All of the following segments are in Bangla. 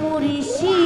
মুরিশি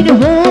ওরে যেদিন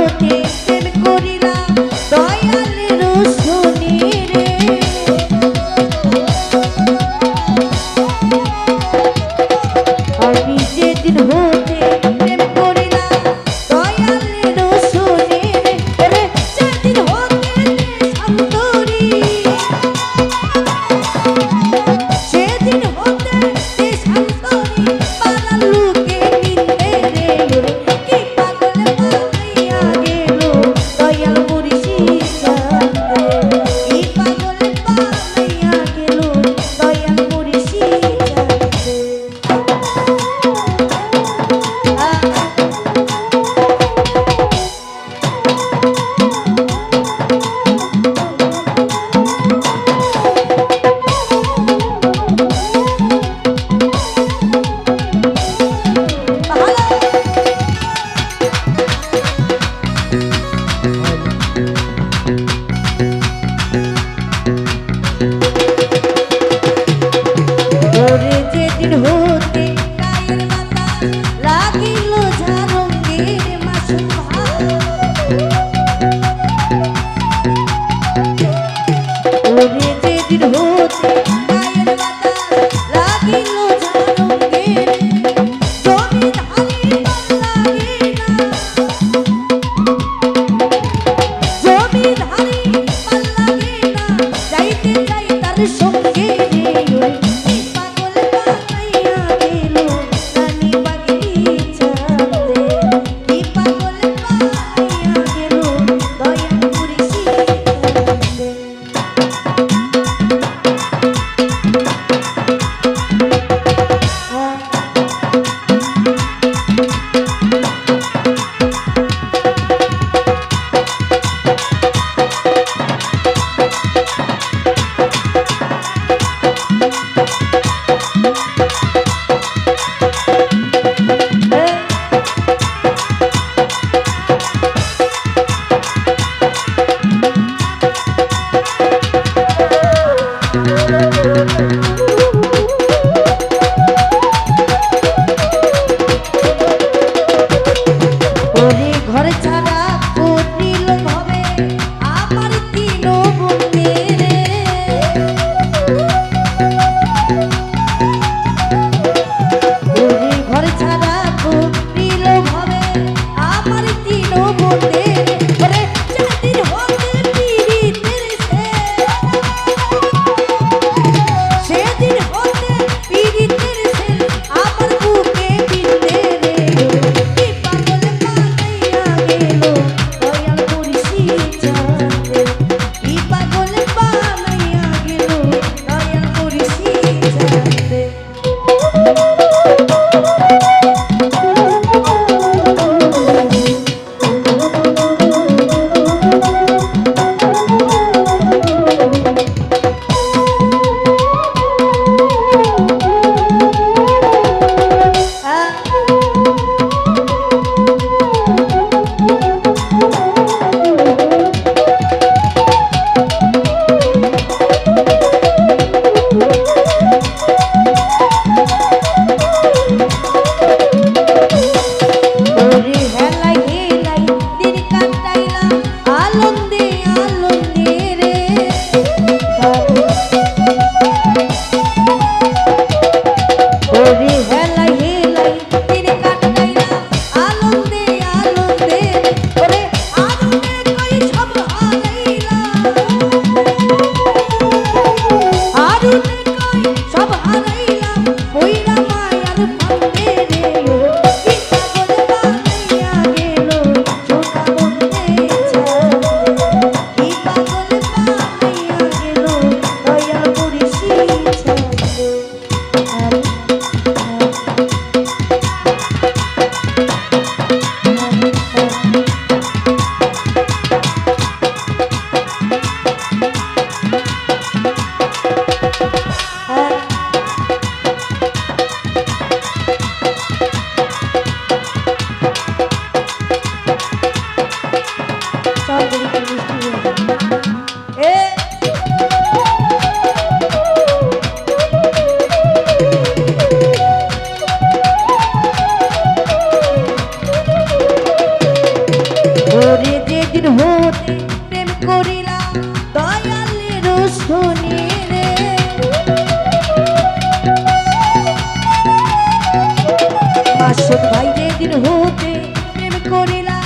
হতে প্রেম করিলা,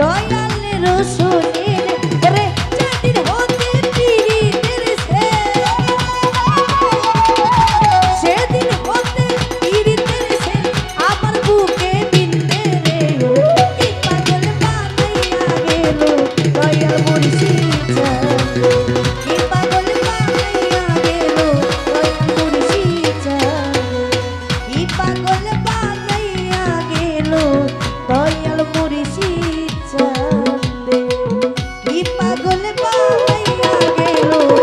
দয়াল রসুলের রে চাটির হতে পীরিতের সে, সেদিন হতে পীরিতের সে, আমার বুকে বিন্দে রে পাগল বানাইয়া গেল দয়াল মুর্শিদ পাইয়া গেল।